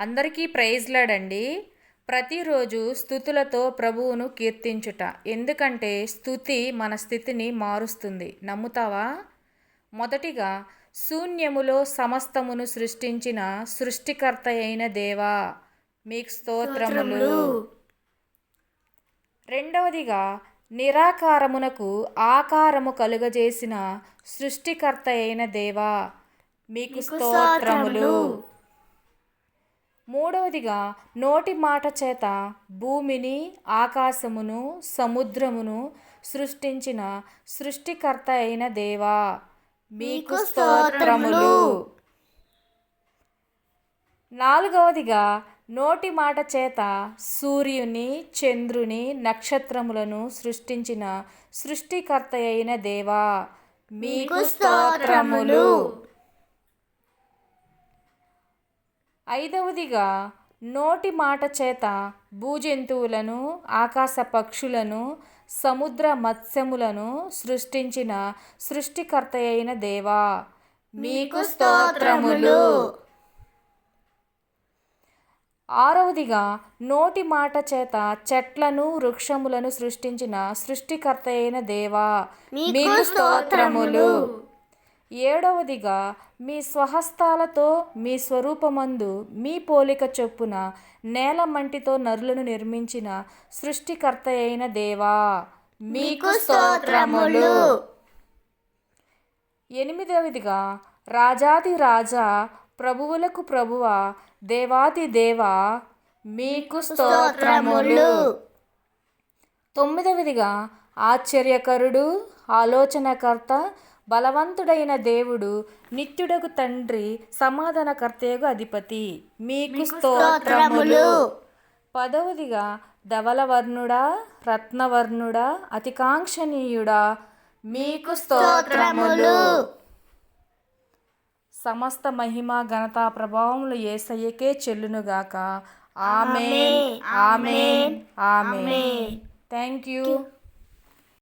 అందరికీ ప్రైజ్లాడండి ప్రతిరోజు స్థుతులతో ప్రభువును కీర్తించుట. ఎందుకంటే స్థుతి మన స్థితిని మారుస్తుంది. నమ్ముతావా? మొదటిగా శూన్యములో సమస్తమును సృష్టించిన సృష్టికర్త అయిన దేవా. మీకు స్తోత్రములు. రెండవదిగా నిరాకారమునకు ఆకారము కలుగజేసిన సృష్టికర్త అయిన దేవా. మీకు స్తోత్రములు. మూడవదిగా నోటి మాట చేత భూమిని ఆకాశమును సముద్రమును సృష్టించిన సృష్టికర్త అయిన దేవా. మీకు స్తోత్రములు. నాలుగవదిగా నోటి మాట చేత సూర్యుని చంద్రుని నక్షత్రములను సృష్టించిన సృష్టికర్త అయిన దేవా. మీకు స్తోత్రములు. ఐదవదిగా నోటి మాట చేత భూజంతువులను ఆకాశ పక్షులను సముద్ర మత్స్యములను సృష్టించిన సృష్టికర్త అయిన దేవా. మీకు స్తోత్రములు. ఆరవదిగా నోటి మాట చేత చెట్లను వృక్షములను సృష్టించిన సృష్టికర్త అయిన దేవా. మీకు స్తోత్రములు. ఏడవదిగా మీ స్వహస్తాలతో మీ స్వరూపమందు మీ పోలిక చొప్పున నేల మంటితో నరులను నిర్మించిన సృష్టికర్త అయిన దేవా. మీకు స్తోత్రములు. ఎనిమిదవదిగా రాజాది రాజా ప్రభువులకు ప్రభువ దేవాది దేవా మీకు స్తోత్రములు. తొమ్మిదవదిగా ఆశ్చర్యకరుడు ఆలోచనకర్త బలవంతుడైన దేవుడు నిత్యుడకు తండ్రి సమాధానకర్తయగు అధిపతి. మీకు స్తోత్రములు. పదవదిగా ధవలవర్ణుడా రత్నవర్ణుడా అతికాంక్షణీయుడా మీకు స్తోత్రములు. సమస్త మహిమ ఘనత ప్రభావములు ఏసయ్యకే చెల్లునుగాక. ఆమె ఆమె ఆమె థ్యాంక్ యూ